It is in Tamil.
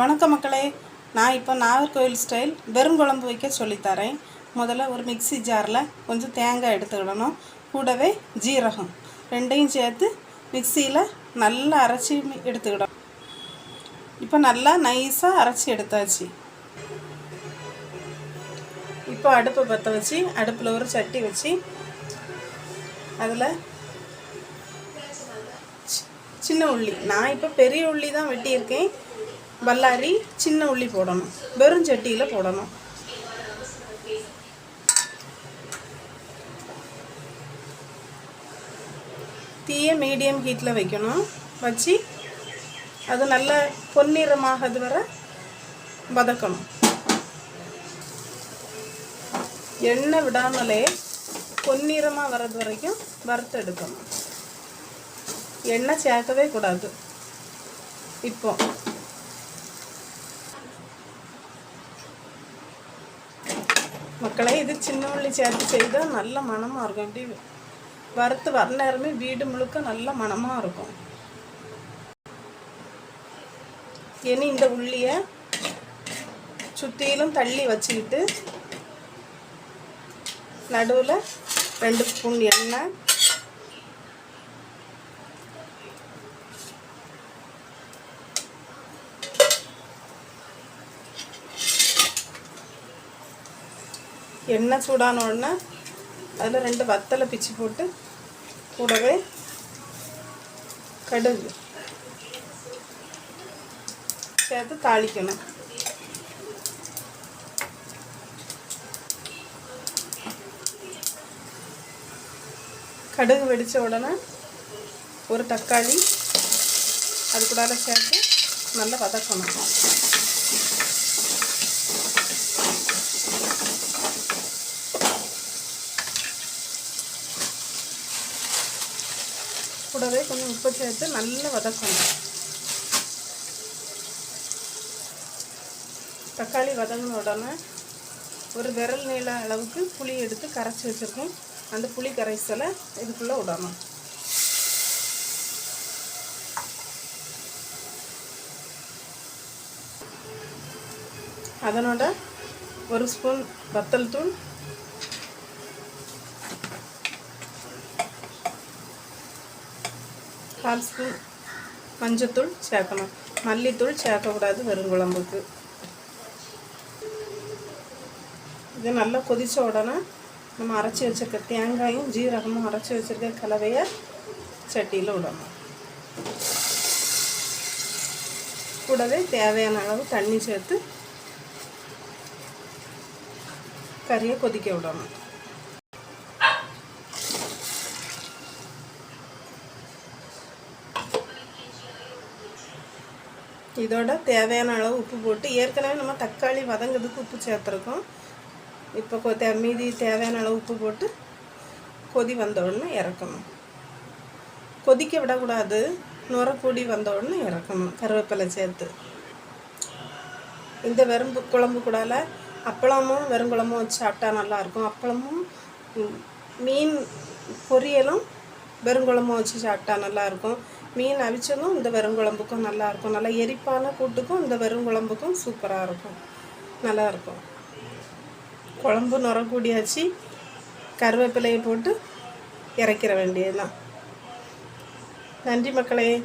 வணக்க மக்களே. நான் இப்போ நாகர்கோவில் ஸ்டைல் வெறும் குழம்பு வைக்க சொல்லித்தரேன். முதல்ல ஒரு மிக்ஸி ஜாரில் கொஞ்சம் தேங்காய் எடுத்துக்கிடணும் கூடவே ஜீரகம் ரெண்டையும் சேர்த்து மிக்சியில் நல்லா அரைச்சி எடுத்துக்கிடணும் இப்போ நல்லா நைஸாக அரைச்சி எடுத்தாச்சு. இப்போ அடுப்பை பற்ற வச்சு அடுப்பில் ஒரு சட்டி வச்சு அதில் சின்ன உள்ளி. நான் இப்போ பெரிய உள்ளி தான் வெட்டியிருக்கேன். வல்லாரி சின்ன உள்ளி போடணும். வெறும் சட்டியில் போடணும். தீயை மீடியம் ஹீட்டில் வைக்கணும். வச்சு அது நல்ல பொன்னிறமாகிறது வர வதக்கணும். எண்ணெய் விடாமலே பொன்னிறமாக வர்றது வரைக்கும் வறுத்து எடுக்கணும் எண்ணெய் சேர்க்கவே கூடாது. இப்போ மக்களே இது சின்ன உள்ளி சேர்த்து செய்தால் நல்ல மணமாக இருக்கும். இப்படி வறுத்து வர நேரமே வீடு முழுக்க நல்ல மணமாக இருக்கும். இனி இந்த உள்ளியை சுற்றிலும் தள்ளி வச்சுக்கிட்டு நடுவில் ரெண்டு ஸ்பூன் எண்ணெய் எண்ணெய் சூடான உடனே அதில் ரெண்டு வத்தலை பிச்சு போட்டு கூடவே கடுகு. சேர்த்து தாளிக்கணும். கடுகு வெடித்த உடனே ஒரு தக்காளி அது கூட சேர்த்து நல்லா வதக்கணும். கூடவே கொஞ்சம் உப்பு சேர்த்து நல்லா வதக்கணும். தக்காளி வதங்கின உடனே ஒரு விரல் நீள அளவுக்கு புளி எடுத்து கரைச்சி வச்சுருக்கோம். அந்த புளி கரைசலை இதுக்குள்ளே விடணும். அதனோட ஒரு ஸ்பூன் வத்தல் தூள் கால் ஸ்பூன் மஞ்சத்தூள் சேர்க்கணும். மல்லித்தூள் சேர்க்கக்கூடாது வெறும் குழம்புக்கு. இது நல்லா கொதித்த உடனே நம்ம அரைச்சி வச்சிருக்க தேங்காயும் ஜீரகமும் அரைச்சி வச்சிருக்க கலவையை சட்டியில் விடணும். கூடவே தேவையான அளவு தண்ணி சேர்த்து கறியை கொதிக்க விடணும். இதோட தேவையான அளவு உப்பு போட்டு ஏற்கனவே நம்ம தக்காளி வதங்கிறதுக்கு உப்பு சேர்த்துருக்கோம். இப்போ கொ தே மீதி தேவையான அளவு உப்பு போட்டு கொதி வந்த உடனே இறக்கணும். கொதிக்க விடக்கூடாது. நுரப்பொடி வந்த உடனே இறக்கணும். கருவேப்பிலை சேர்த்து. இந்த வெறும் குழம்பு கூடால அப்பளமும் வெறும் குழம்பும் வச்சு சாப்பிட்டா நல்லாயிருக்கும். அப்பளமும் மீன் பொரியலும் வெறும் குழம்பும் வச்சு சாப்பிட்டா நல்லாயிருக்கும். மீன் அவிச்சதும் இந்த வெறும் குழம்புக்கும் நல்லாயிருக்கும். நல்லா எரிப்பான கூட்டுக்கும் இந்த வெறும் குழம்புக்கும் சூப்பராக இருக்கும். நல்லாயிருக்கும். குழம்பு நுர கருவேப்பிலையை போட்டு இறக்கிற வேண்டியதுதான். நன்றி மக்களே.